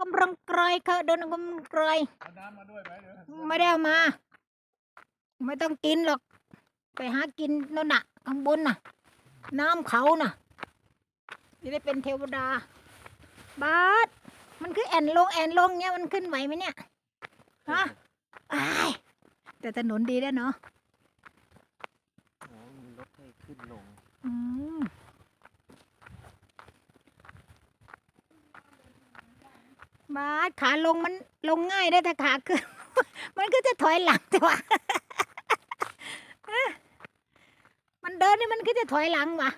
กำลังไกลค่ะเดินกำลังไกลเอาน้ำมาด้วยไหมเดี๋ยวไม่ได้เอามา ไม่ต้องกินหรอก ไปหากินนั่นน่ะข้างบนน่ะ น้ำเขาน่ะจะได้เป็นเทวดา บาสมันคือแอนลงแอนลงเนี่ยมันขึ้นไหวไหมเนี่ยฮะอ้ายแต่ถนนดีแล้วเนาะโอ้มีรถให้ขึ้นลง อืม บาขาลงมันลงง่ายได้แต่ขาขึ้น มันก็จะถอยหลังแต่ว่ามันเดินนี่มันก็จะถอยหลังว่ะ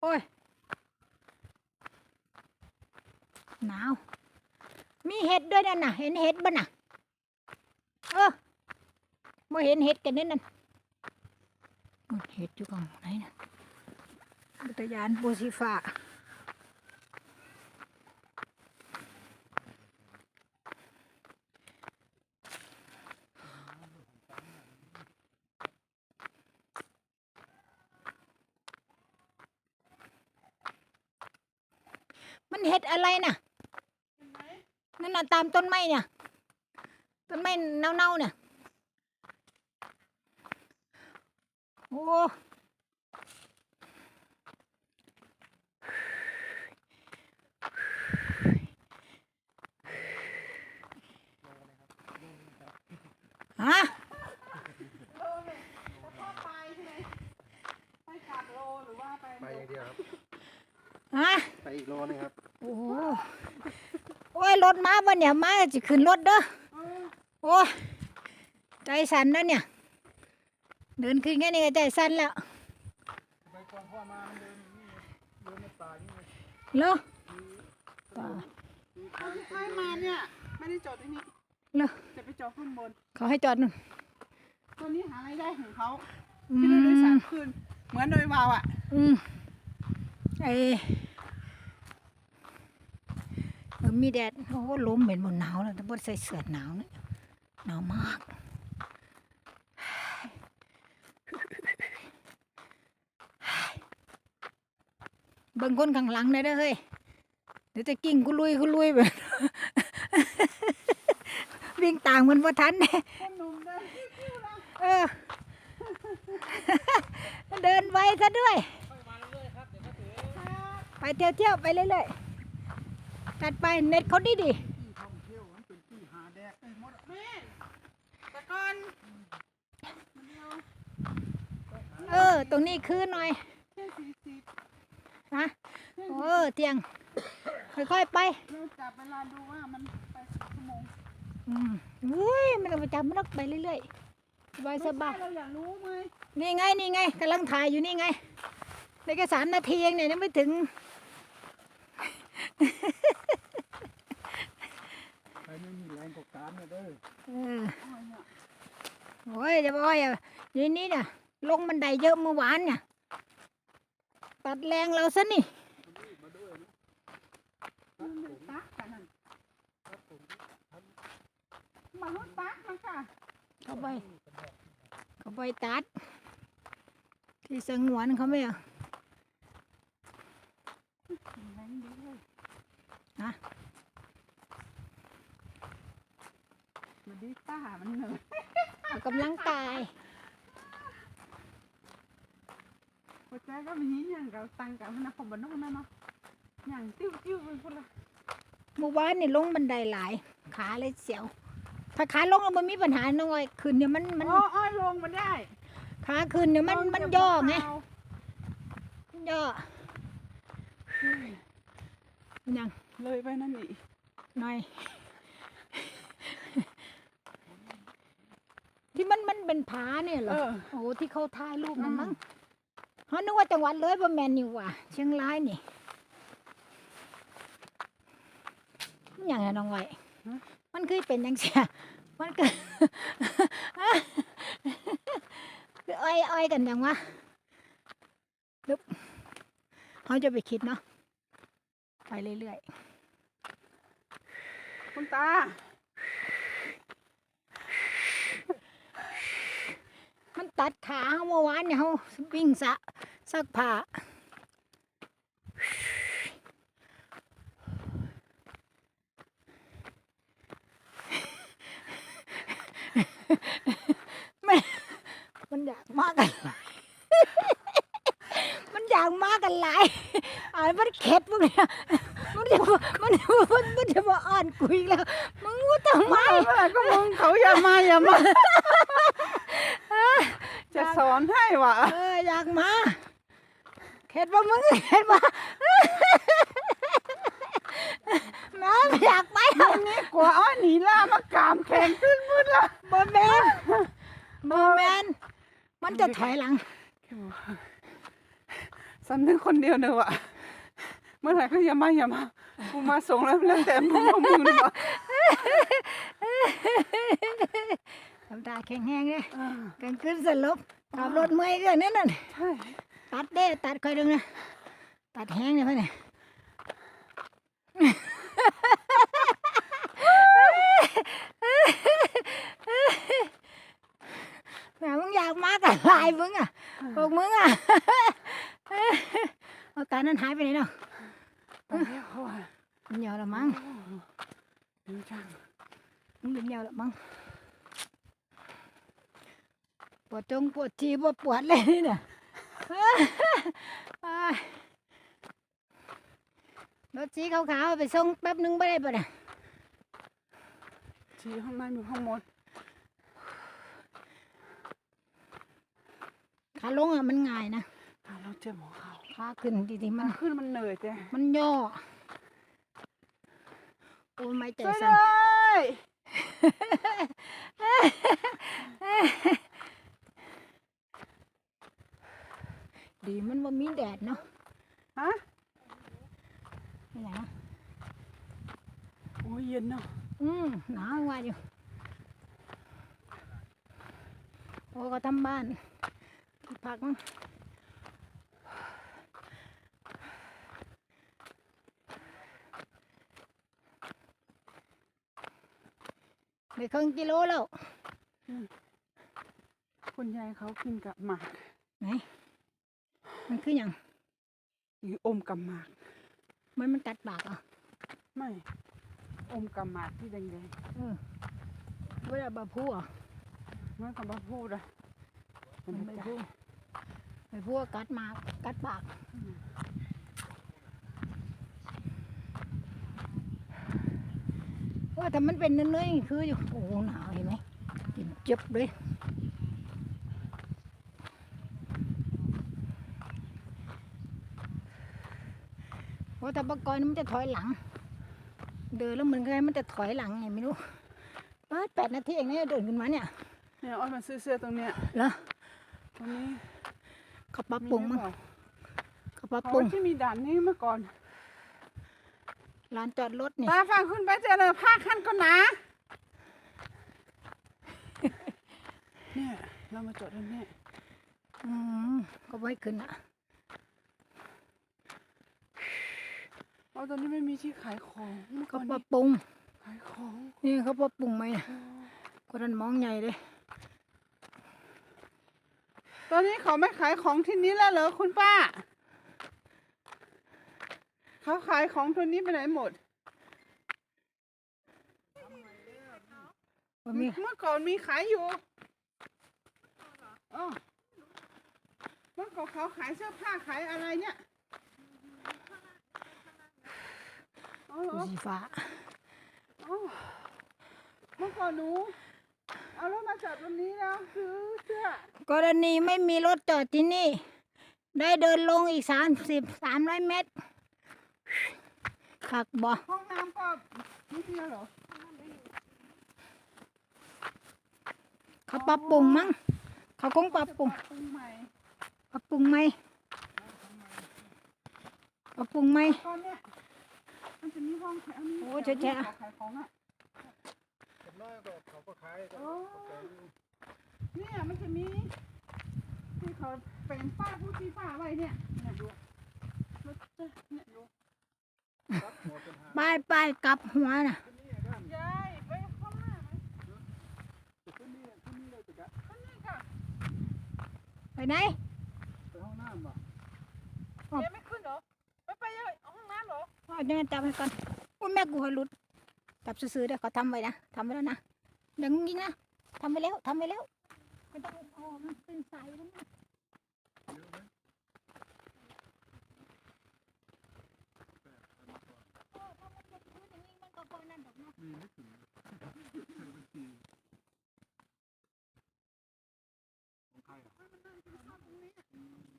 โอ้ย หนาว มีเห็ดด้วยนั่นน่ะ เห็นเห็ดบ้าน่ะ เออม่เห็นเห็ดกันนี่นั่นนู่นเห็ดอยู่กองไหนน่ะอุทยานบัวสีฟ้า มันเห็ดอะไรน่ะนั่นน่ะตามต้นไม้เนี่ย ต้นไม้เน่าๆเนี่ย โอ้ฮะไปอย่างเดียวครับ ฮะ ไปอีกโลนึงครับ โอ้โหโอ้ยรถมาบ่เนี่ยมาจะขึ้นรถเด้อโอ้ยใจสั่นแล้วเนี่ย เดินขึ้นแค่นี้ก็ใจสั่นแล้วไปก่อนพ่อมามันเดินอย่างนี้เดินในป่าอย่างนี้เหรอเอาที่ค่ายมาเนี่ยไม่ได้จอดตรงนี้เหรอจะไปจอดข้างบนเขาให้จอดนู่นตัวนี้หารายได้ของเขาอืที่ได้โดยสารมคืนเหมือนโดยวาวอะ อืมไอ มีแดดโอ้โหลมเหม็นบนหนาวเลยแต่บนใส่เสื้อหนาวเนี่ยหนาวมากเบิ่งคนข้างหลังเลยเด้อเฮ้ยเดี๋ยวจะกิ้งกุลุยกุลุยแบบวิ่งต่ามมันว่าทันแน่คนหนุ่มเดินคิ้วๆนะเออเดินไวซะด้วย ไปเที่ยวเที่ยวไปเรื่อยๆ ตัดไปเน็ตเขาดีดีที่ท่องเที่ยวมันเป็นที่หาแดกไอ้มดอะแม่แต่ก่อนๆเออ ตรงนี้คือหน่อยเที่ยงสี่สิบนะเออเที่ยง ค่อยๆไปเราจับเวลาดูว่ามันไปกี่ชั่วโมงอืมอุ้ยมันประจำมันต้องไปเรื่อยๆสบายสบายไม่ใช่เราอยากรู้ไหมนี่ไงนี่ไงกำลังถ่ายอยู่นี่ไงในแค่สามนาทีเองเนี่ยยังไม่ถึง ใครไม่มีแร งกดการเนี่ยเด้อเออโอ้ยจะบอกว่าอย่างนี้เนี่ยลงบันไดเยอะเมื่อวานเนี่ยตัดแรงเราซะนี่มันเป็นตักกันนั่นมาลุ้นตักมันค่ะเข้าไปเข้าไปตัด ที่สงวนเขาไม่เอาแรงดีเลยฮะ มัน ดีต้ามันเหนื่อยออกกำลังกาย หัวใจก็มีอย่างกับตังกับมันนะผมบ้านนอกนั่นเนาะอย่างติ้วติ้วๆเป็นคนละเมื่อวานนี่ลงบันไดหลาย ขาเลยเสียว ถ้าขาลงแล้วมันมีปัญหาน้อยขึ้นเนี่ยมันมัน โอ้อ้อยลงมาได้ขาขึ้นเนี่ยมันลงมันเก็บย่อมะไงพร้าวย่อยังเลยไปนั่นนี่หน่อย ที่มันมันเป็นผาเนี่ยเหรเอออ โอ้โหที่เขาถ่ายรูปนั่นอืมมั้งเขานึกว่าจังหวัดเลยบ่แมนนี่หว่าเชียงรายนี่มันอย่างไรน้องไว้มันคือเป็นยังเสียมันคือคืออ้อยอ้อยกันยังวะลึบเขาจะไปคิดเนาะไปเรื่อยคุณตา ๆ ตัดขาเมื่อวานเนี่ยเขาวิ่งสะสักผ้าแม่มันอยากมากกันหลาย มันอยากมากกันหลายอ่านมันเข็ดพวกเนี้ยมันจะมันจะมันจะมาอ่านกุยแล้ว มึงว่าทำไม ก็มึงเขาอย่ามาอย่ามา อนให้ว่ะ เอออยากมาเข็ดว่ามึงเข็ดว่าแม่ไม่อยากไปหรอกนี่กลัวอ้อยหนีล่ามากามแข็งขึ้นมืดละบอแมนบอแมนมันจะถอยหลังสำนึกคนเดียวเนอะว่ะเมื่อไหร่ก็อย่ามาอย่ามากูมาส่งแล้วแล้วแต่มึงของมึงเลยว่ะ ทำตาแข็งแห้งเลยกลางคืนสลบขับรถเมื่อยเรื่องนั้นน่ะใช่ตัดเด้ตัดคอยดึงนะตัดแห้งเนี่ยเพื่อนน่ะแหม่มึงอยากมากันลายมึงอะพวกมึงอะเอาตานั้นหายไปไหนเนาะตอนนี้เขาอะเหนียวละมั้งดีจังมึงเหนียวละมั้งป วดจงปวดทีปวดปวดเลยนี่เนี่ยอ้ายรถสีขาวๆไปส่งแป๊บนึงไม่ได้ปะเนี่ยชี้ห้องน้ำอยู่ห้องมดขาลงอะมันง่ายนะอะเราเจ็บหัวเขาขาขึ้นดีๆมันขึ้นมันเหนื่อยแต่มันย่อโอ้ยไม่ใจช่วยสั่เลนย ดีมันว่ามีแดดเนาะฮะนี่แหละโอ้ยเย็นเนาะอืมหนาวว่าอยู่โอ้ก็ทำบ้านที่พักมั้งไปครึ่งกิโลแล้ว คุณยายเขากินกับหมากไหน มันคืออย่างหรืออมกับหมากมันมันกัดปากเหรอะไม่อมกับหมากที่แดงเออเวลาบาพูดอะๆเมื่อกับว่าพูดอะมันไม่พูดไม่พูดกัดมากกัดปาก ว่าแต่มันเป็นเนื้อๆคืออยู่โอ้โหหนาวเห็นไหมกินเจ็บเลย ราะแต่ปกรณ์มันจะถอยหลัง เดินแล้วมันก็มันจะถอยหลังไงไม่รู้แปดแปดนาทีเองนะเดินขึ้นมาเนี่ยเนี่ยอ้อยมาซื้อเสื้อตรงเนี้ยเหรอตรงนี้เขาปรับปรุงหมั้งเปล่าเขาปรับเพราะปรุงว่าที่มีด่านนี้เมื่อก่อนลานจอดรถนี่ตาฟังขึ้นไปเจอเลยผ้าขั้นก็หนาเนี่ย เรามาจอดตรงเนี้ยอืมก็ไว้ขึ้นอะ เอาตอนนี้ไม่มีที่ขายของเมื่อก่เขาอนปรันี่บปรุง ขายของนี่เขาปรับปรุงไหมอะคนนั้นมองใหญ่เลยตอนนี้เขาไม่ขายของที่นี้แล้วเหรอคุณป้า เขาขายของตัวนี้ไปไหนหมด ว่ามีเมื่อก่อนมีขายอยู่อ๋อเมื่อก่อนเขาขายเสื้อผ้าขายอะไรเนี่ย อ๋อเหรตัวอสีฟ้าอ๋อเมื่อก่อนหนู เอารถมาจอดตรงนี้แล้วซื้อเสื้อกรณีไม่มีรถจอดที่นี่ ได้เดินลงอีกสามสิบสามร้อยเมตรขักบ่ห้องน้ำก็นิดเดียวเหรอเขาปรับปรุงมั้งเขาคงปรับปรุงปรุงใหม่ปรับปรุงไหมปรับปรุงไหมตอนเนี้ย มันจะมีห้องแถวนี้โอ้แฉะๆขายของอะ เห็นน้อยก็เขาก็ขายกันโอ้เนี่ยมันจะมีที่เขาเป็นป้าผู้ที่ป้าไว้เนี่ยเนี่ยดูรถเนี่ยดูรับหมดเป็นหาป้ายป้ายกลับหัวน่ะที่นี่กันยายไปข้างหน้าไหมที่นี่ที่นี่เลยติกะข้างหน้าค่ะไปไหนไปห้องน้ำอะยายไม่ เอาเนื้อจับให้ก่อนอุ้ยแม่กูหัวลุดจับซื้อๆเด้อเขาทำไว้นะทำไว้แล้วนะเดี๋ยวยิงนะทำไว้แล้วทำไว้แล้วไม่ต้องออกมันเป็นสายแล้วนะมีไม่ถึงของใครอะ